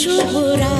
শুভরা